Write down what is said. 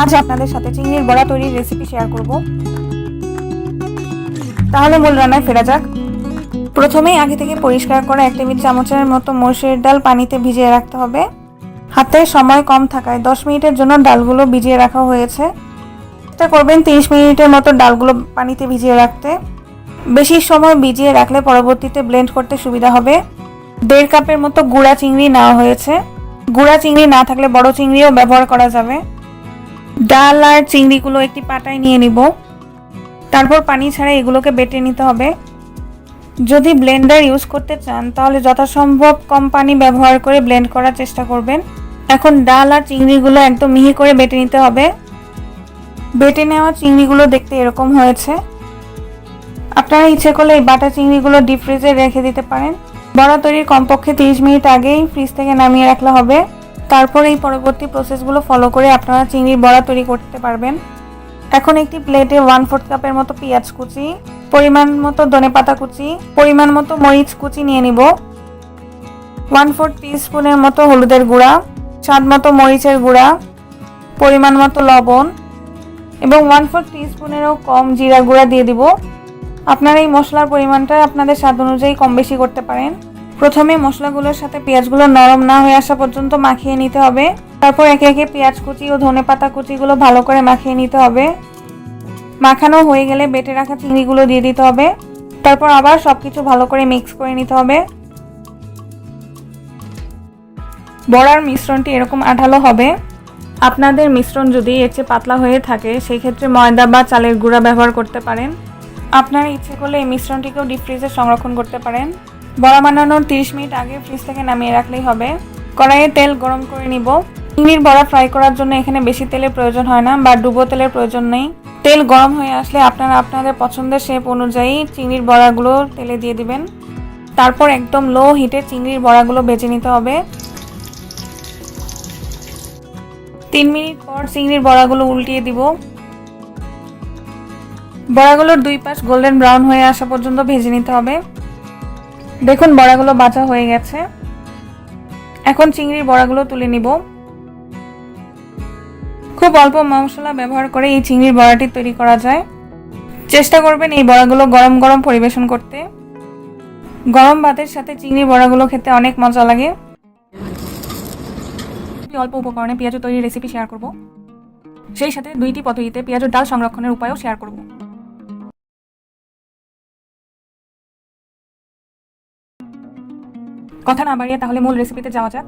আজ আপনাদের সাথে চিংড়ির বড়া তৈরির রেসিপি শেয়ার করব। তাহলে মূল রান্নায় ফেরা যাক। প্রথমেই আগে থেকে পরিষ্কার করা এক টেবিল চামচের মতো মসুর ডাল পানিতে ভিজিয়ে রাখতে হবে। হাতে সময় কম থাকায় দশ মিনিটের জন্য ডালগুলো ভিজিয়ে রাখা হয়েছে। চেষ্টা করবেন তিরিশ মিনিটের মতো ডালগুলো পানিতে ভিজিয়ে রাখতে। বেশি সময় ভিজিয়ে রাখলে পরবর্তীতে ব্লেন্ড করতে সুবিধা হবে। দেড় কাপের মতো গুঁড়া চিংড়ি নেওয়া হয়েছে। গুঁড়া চিংড়ি না থাকলে বড় চিংড়িও ব্যবহার করা যাবে। ডাল আর চিংড়িগুলো একটি পাটায় নিয়ে নিব। তারপর পানি ছাড়া এগুলোকে বেটে নিতে হবে। যদি ব্লেন্ডার ইউজ করতে চান, তাহলে যথাসম্ভব কম পানি ব্যবহার করে ব্লেন্ড করার চেষ্টা করবেন। এখন ডাল আর চিংড়িগুলো একদম মিহি করে বেটে নিতে হবে। বেটে নেওয়া চিংড়িগুলো দেখতে এরকম হয়েছে। আপনারা ইচ্ছে করলে এই বাটা চিংড়িগুলো ডিপ ফ্রিজে রেখে দিতে পারেন। বড়া তৈরির কমপক্ষে তিরিশ মিনিট আগেই ফ্রিজ থেকে নামিয়ে রাখলে হবে। তারপর এই পরবর্তী প্রসেসগুলো ফলো করে আপনারা চিংড়ির বড়া তৈরি করতে পারবেন। এখন একটি প্লেটে ওয়ান ফোর্থ কাপের মতো পেঁয়াজ কুচি, পরিমাণ মতো ধনে পাতা কুচি, পরিমাণ মতো মরিচ কুচি নিয়ে নিব। ওয়ান ফোর্থ স্পুনের মতো হলুদের গুঁড়া, স্বাদ মতো মরিচের গুঁড়া, পরিমাণ মতো লবণ এবং ওয়ান ফোর্থ স্পুনেরও কম জিরা গুঁড়া দিয়ে দিব। আপনারা এই মশলার পরিমাণটা আপনাদের স্বাদ অনুযায়ী কম বেশি করতে পারেন। প্রথমে মশলাগুলোর সাথে পেঁয়াজগুলো নরম না হয়ে আসা পর্যন্ত মাখিয়ে নিতে হবে। তারপর একে একে পেঁয়াজ কুচি ও ধনে পাতা কুচিগুলো ভালো করে মাখিয়ে নিতে হবে। মাখানো হয়ে গেলে বেটে রাখা চিংড়িগুলো দিয়ে দিতে হবে। তারপর আবার সবকিছু ভালো করে মিক্স করে নিতে হবে। বড়ার মিশ্রণটি এরকম আঠালো হবে। আপনাদের মিশ্রণ যদি এর চেয়ে পাতলা হয়ে থাকে সেই ক্ষেত্রে ময়দা বা চালের গুঁড়া ব্যবহার করতে পারেন। আপনারা ইচ্ছে করলে এই মিশ্রণটিকেও ডিপ ফ্রিজে সংরক্ষণ করতে পারেন। বড়া বানানোর তিরিশ মিনিট আগে ফ্রিজ থেকে নামিয়ে রাখলেই হবে। কড়াইয়ে তেল গরম করে নিব। চিংড়ির বড়া ফ্রাই করার জন্য এখানে বেশি তেলের প্রয়োজন হয় না বা ডুবো তেলের প্রয়োজন নেই। তেল গরম হয়ে আসলে আপনারা আপনাদের পছন্দের শেপ অনুযায়ী চিংড়ির বড়াগুলো তেলে দিয়ে দিবেন। তারপর একদম লো হিটে চিংড়ির বড়াগুলো বেজে নিতে হবে। তিন মিনিট পর চিংড়ির বড়াগুলো উল্টিয়ে দিব। বড়াগুলোর দুই পাশ গোল্ডেন ব্রাউন হয়ে আসা পর্যন্ত ভেজে নিতে হবে। দেখুন, বড়াগুলো বাঁচা হয়ে গেছে। এখন চিংড়ির বড়াগুলো তুলে নিব। খুব অল্প মশলা ব্যবহার করে এই চিংড়ির বড়াটি তৈরি করা যায়। চেষ্টা করবেন এই বড়াগুলো গরম গরম পরিবেশন করতে। গরম ভাতের সাথে চিংড়ি বড়াগুলো খেতে অনেক মজা লাগে। অল্প উপকরণে পেঁয়াজ তৈরির রেসিপি শেয়ার করব। সেই সাথে দুইটি পদ্ধতিতে পেঁয়াজের ডাল সংরক্ষণের উপায়ও শেয়ার করব। কথা না বাড়িয়ে তাহলে মূল রেসিপিতে যাওয়া যাক।